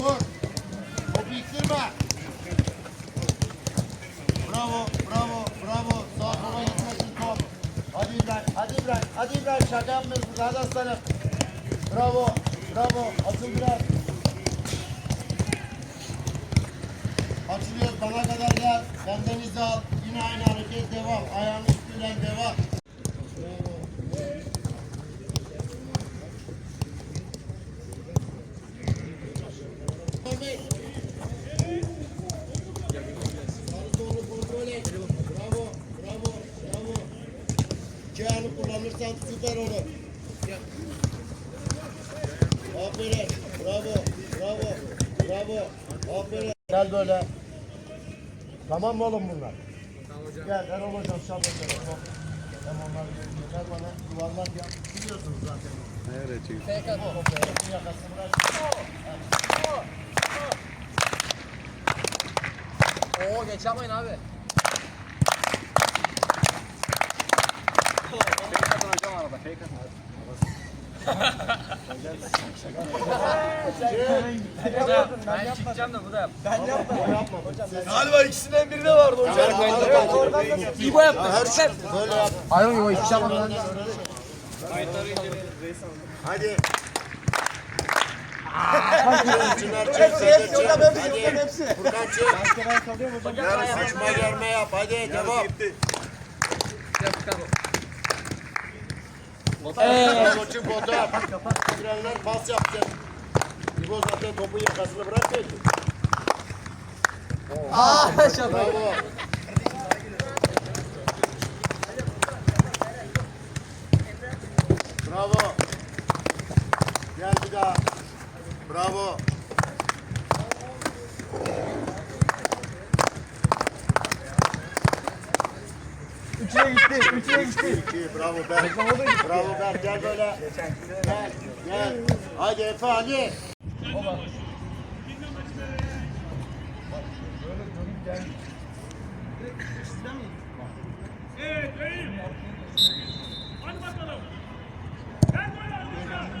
vur. Topu iktirme. Bravo, bravo, bravo. Sağ sola gitmesin top. Hadi İbrahim, hadi İbrahim, hadi İbrahim. Şaka yapmıyorsun. Hadi aslanım. Bravo, bravo. Atıl biraz. Açılıyoruz, bana kadar gel. Benden izi al. Yine aynı hareket devam. Ayağın üstünden devam. Bravo. Mehmet. Sağlı sollu kontrol et. Bravo, bravo, bravo. İki ayağını kullanırsan süper olur. Aferin, bravo, bravo, bravo. Aferin. Gel böyle. Tamam mı oğlum bunlar? Tamam hocam. Gel Erol hocam şabakları. Hem onlar yeter bana yuvarlak yap. Biliyorsunuz zaten. Nereye çekiyor? Tek at. Yakasını bırak. Oo geç yapmayın abi. Fake atın hocam arada. Fake atın abi. Ben çıkacağım da bu da yap. Galiba ikisinden biri de vardı hocam. İbo yaptı. Böyle yap. Hayır İbo hiçbir şey yapmadı lan. Hadi. Çınar çek, Sezer çek. Hadi. Furkan çek. Yarın sıçma germe yap. Hadi devam. Koçun fotoğraf. Girenler pas yapacak. İbo zaten topun yakasını bırakmıyor ki. Bravo. Bravo. Gel bir daha. Bravo. 2 bravo ben. bravo ben gel böyle. Gel gel. Hadi Efe hadi. Baba. Böyle dönüp gel. Evet, öyle. Hadi bakalım. Ben böyle aldım.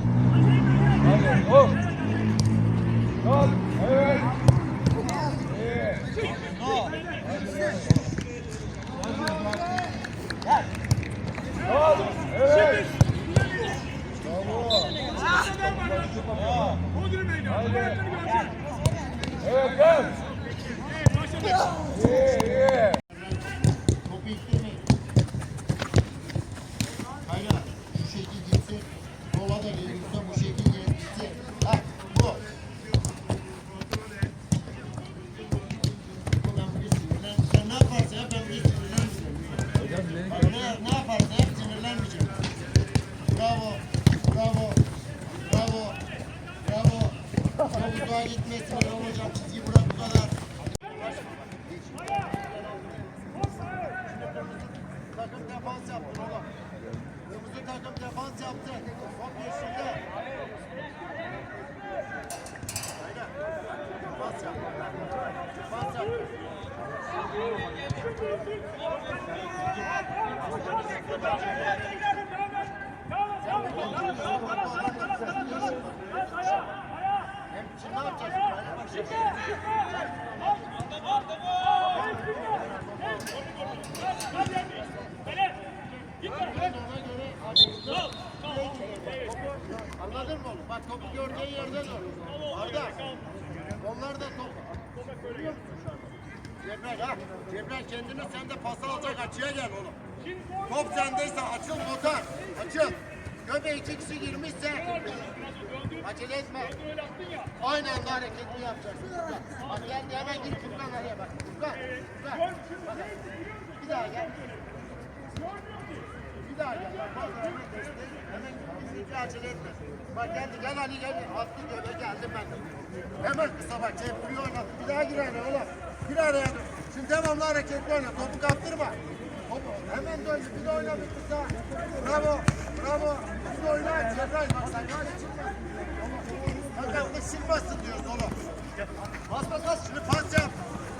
Hadi. Hop. Kal. Evet. İyi. Kal. Evet. Bravo. Bodrum meydanı. Haydi. Ayakları görecek. Evet gel. Evet, başladı. İyi iyi. Topu iktirmeyin. Hayır. Şu şekil gitsin. Sola da gelirse bu şekil gitsin. Hah bu. Bu ben bir sinirlen. Sen ne yaparsa yap ben bir sinirlenmeyeceğim. Bak Ne, ne yaparsa yap sinirlenmeyeceğim. Bravo. Bravo. Bravo. Bravo. Çok uzağa gitmesin. Erol hocam çizgi bırak bu kadar. Takım defans yaptın oğlum. Kırmızı takım defans yaptı. Top yeşilde. Aynen. Defans yap. Defans yap. Hem ne yapacağız? Anladın mı oğlum? Bak topu gördüğün yerden dur. Arda. Onlar da top. Görüyor musun şu anda? Cebrail ha. Cebrail kendini sen de pas alacak açıya gel oğlum. Top sendeyse açıl motor. Açıl. Göbe iki kişi girmişse acele etme. Aynı anda hareketli yapacaksın. Bak geldi hemen gir Furkan araya bak. Furkan. Furkan. Bir daha gel. Bir daha gel. Bak bak hemen bizi acele etme. Bak geldi gel Ali gel. Attı göbe geldim ben. Hemen kısa bak. Çeviriyi oynattı. Bir daha gir araya oğlum. Gir araya. Şimdi devamlı hareketli oyna. Topu kaptırma. Topu hemen dön. Bir de oyna bir kısa. Bravo. Bravo. De oyna. Cebrail bak sen yani çıkma. Kanka bunu silmezsin diyoruz oğlum. Bas bas bas. Şimdi pas yap.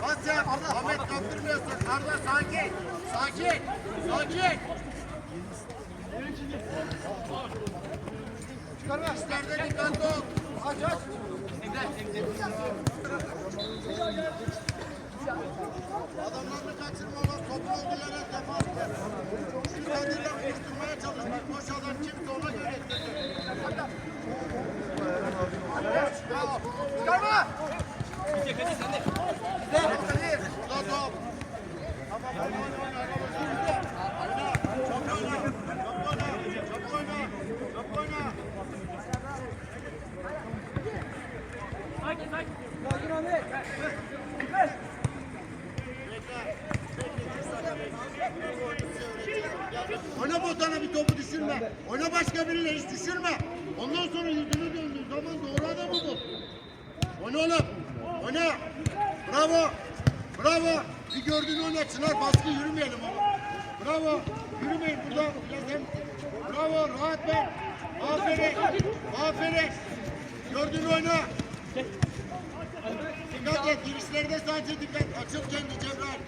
Pas yap. Ahmet kaptırmıyorsun. Arda sakin. Sakin. Sakin. İşlerde dikkatli ol. Aç aç. Adamlarını kaçırma lan. Topun olduğu yere defans ver. Dikkatliyle koşturmaya çalış. Bak boş adam kimse ona göre ettirdi. Bravo. Çıkarma. Burada top. Tamam, oyna, oyna, oyna, oyna. Oyna. Çok oyna. Çok oyna. Çok oyna. Çok oyna. Oyna botana bir topu düşürme. Oyna başka birine hiç düşürme. Ondan sonra yüzünü döndür. Zaman doğru adamı bul. Oyna oğlum. Oyna. Bravo. Bravo. Bir gördüğünü oyna. Çınar baskı yürümeyelim oğlum. Bravo. Yürümeyin burada. Biraz hem. Bravo. Rahat ver. Aferin. Aferin. Gördüğünü oyna. Dikkat et. Girişlerde sadece dikkat. Açıl kendi Cebrail.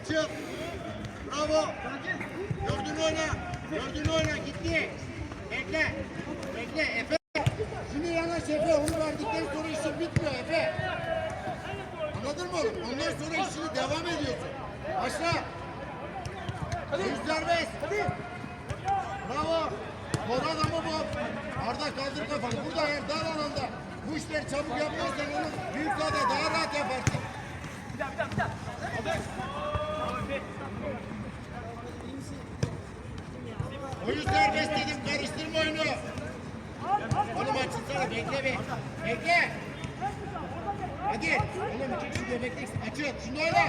Açıl. Bravo. Oyna. Gördüğünü oyna. Gitti. Bekle. Bekle. Efe. Şimdi yanaş Efe. Onu verdikten sonra işin bitmiyor Efe. Anladın mı oğlum? Ondan sonra işini devam ediyorsun. Başla. Yüz serbest. Bravo. Bol adamı bol. Arda kaldır kafanı. Burada yer dar alanda. Bu işleri çabuk yapmazsan onu büyük daha rahat yaparsın. Oyun serbest dedim. Karıştırma oyunu. Oğlum açılsana. Bekle be. Bekle. Hadi. Oğlum iki kişi göbektesin. Açıl. Şimdi oyna.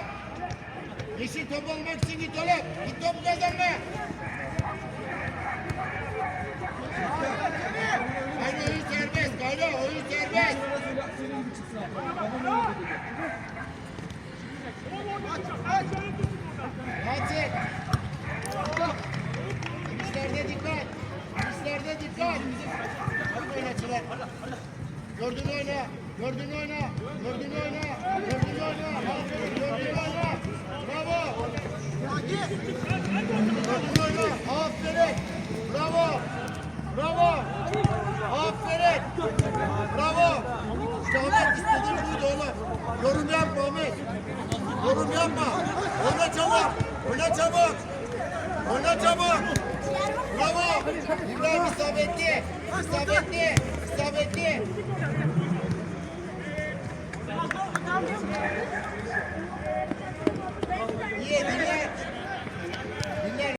Yeşil top almak için git oğlum. Git topu kazanma. Hayır oyun serbest. Gayla oyun serbest. Oyna çabuk. Oyna çabuk. Bravo. İbrahim isabetli. İsabetli. İsabetli. İyi dinle.